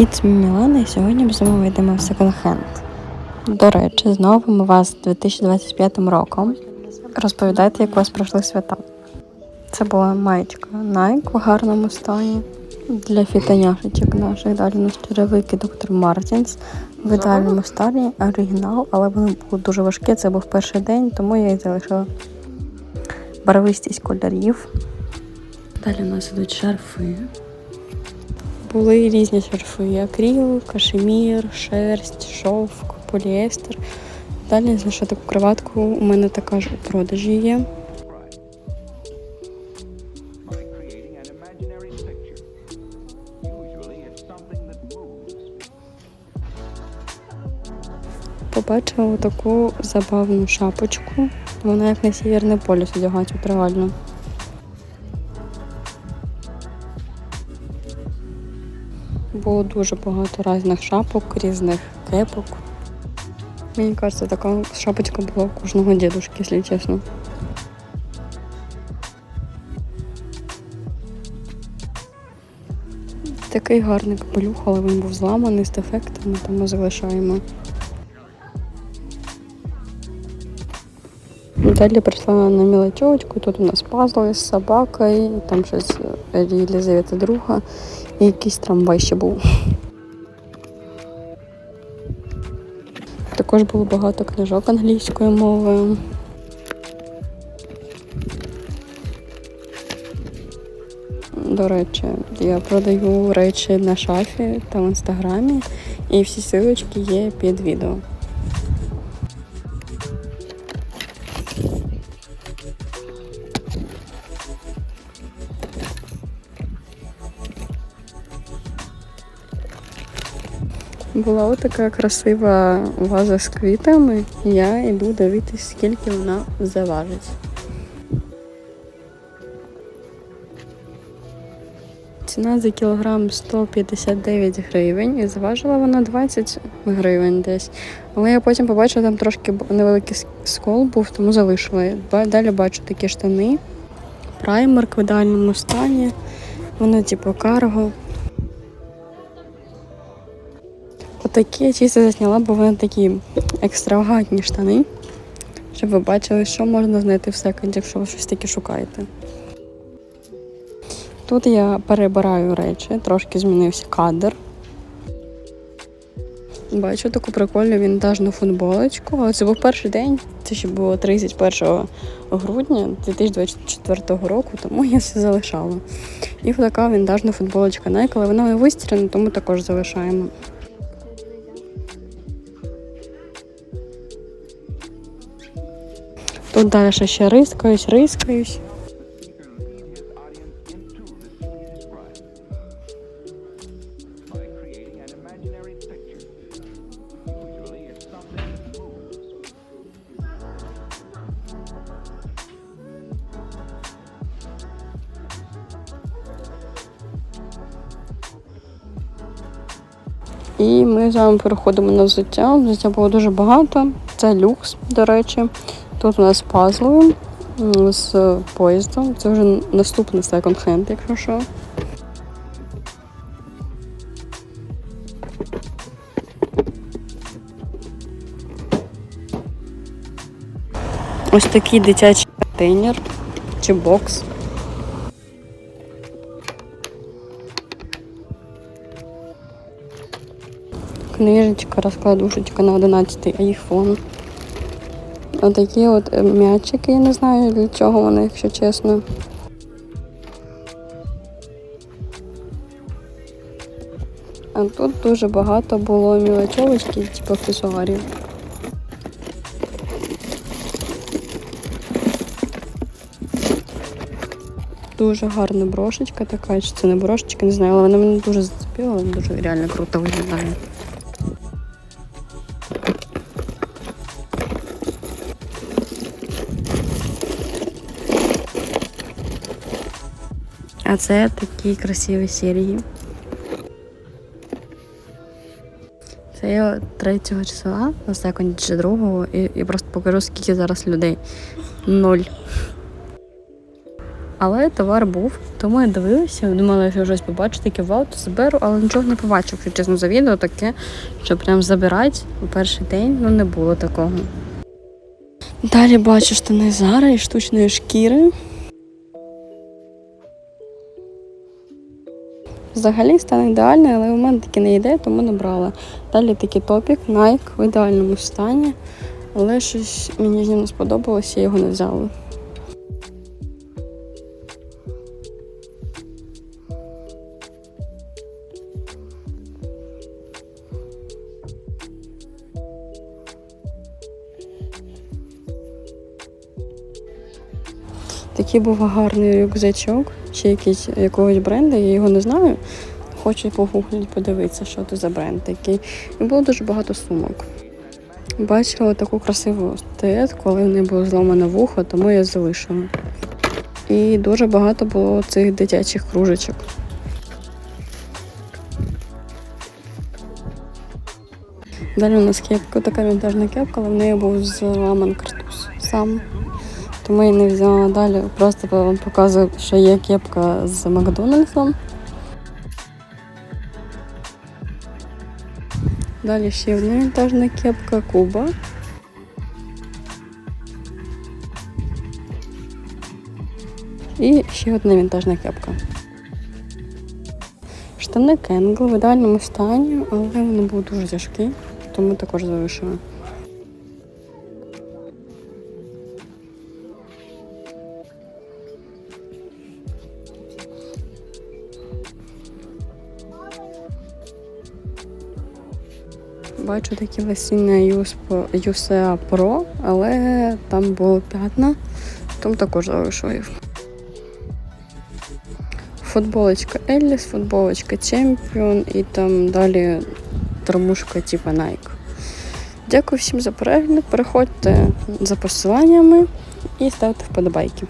It's Мілана, і сьогодні ми знову йдемо в секонд-хенд. До речі, знову ми вас з 2025 роком. Розповідайте, як у вас пройшли свята. Це була маєчка Nike в гарному стані. Для фітоняшечок наших далі у нас черевики доктор Мартінс в ідеальному стані, оригінал, але вони були дуже важкі. Це був перший день, тому я їх залишила. Барвистість кольорів. Далі у нас ідуть шарфи. Були різні шарфи: акріл, кашемір, шерсть, шовк, поліестер. Далі знайшла таку кроватку. У мене така ж у продажі є. Побачила таку забавну шапочку. Вона як на Сєвєрний полюс одягається от. Було дуже багато різних шапок, різних кепок. Мені кажеться, така шапочка була у кожного дідушки, якщо чесно. Такий гарний капелюх, але він був зламаний з дефектами, тому залишаємо. Далі прийшла на мілочовочку, тут у нас пазли з собакою, там щось е, Єлизавета друга і якийсь трамвай ще був. Також було багато книжок англійською мовою. До речі, я продаю речі на шафі та в інстаграмі, і всі силочки є під відео. Була отака красива ваза з квітами. Я йду дивитись, скільки вона заважить. Ціна за кілограм 159 гривень і зважила вона 20 гривень десь. Але я потім побачила, там трошки невеликий скол був, тому залишила. Далі бачу такі штани. Праймерк в ідеальному стані. Вони типу карго. Отакі я чисто засняла, бо вони такі екстравагантні штани. Щоб ви бачили, що можна знайти в секонді, якщо ви щось таке шукаєте. Тут я перебираю речі, трошки змінився кадр. Бачу таку прикольну вінтажну футболочку, це був перший день, це ще було 31 грудня 2024 року, тому я все залишала. І така вінтажна футболочка Nike, але вона не вистірена, тому також залишаємо. Тут далі ще рискаюсь, рискаюсь. І ми з вами переходимо на взуття. Взуття було дуже багато. Це люкс, до речі. Тут у нас пазли з поїздом. Це вже наступний секонд-хенд, якщо що. Ось такий дитячий контейнер чи бокс. Книжечка, розкладушечка на 11 айфон. Отакі от е, м'ячики, я не знаю для чого вони, якщо чесно. А тут дуже багато було мілочовочки, типу аксесуарів. Дуже гарна брошечка така, чи це не брошечка, не знаю, але вона мене дуже зацепила, вона дуже реально круто виглядає. А це такі красиві серії. Це я 3 числа на секунді чи другого і, і просто покажу, скільки зараз людей. Ноль. Але товар був, тому я дивилася, думала, що щось побачу, таке вау, то заберу, але нічого не побачив. Що чесно, за відео таке, що прям забирати у перший день, ну не було такого. Далі бачу штани Зара і штучної шкіри. Взагалі стан ідеальний, але у мене таки не йде, тому не брала. Далі такий топік Nike в ідеальному стані, але щось мені з ним не сподобалося, я його не взяла. Такий був гарний рюкзачок, чи якийсь якогось бренду, я його не знаю. Хочу погуглити, подивитися, що це за бренд такий. І було дуже багато сумок. Бачила таку красиву стаєтку, але в неї було зламане вухо, тому я залишила. І дуже багато було цих дитячих кружечок. Далі у нас кепка, така вінтажна кепка, але в неї був зламаний картуз сам. Тому я не взяла далі. Просто вам показую, що є кепка з Макдональдсом. Далі ще одна вінтажна кепка Куба. І ще одна вінтажна кепка. Штани Кенгл в ідеальному стані, але вони були дуже тяжкі, тому також залишила. Бачу такі лосіння USA Pro, але там було п'ятна, тому також залишила їх. Футболочка Елліс, футболочка Champion і там далі термушка типу Nike. Дякую всім за перегляд. Переходьте за посиланнями і ставте вподобайки.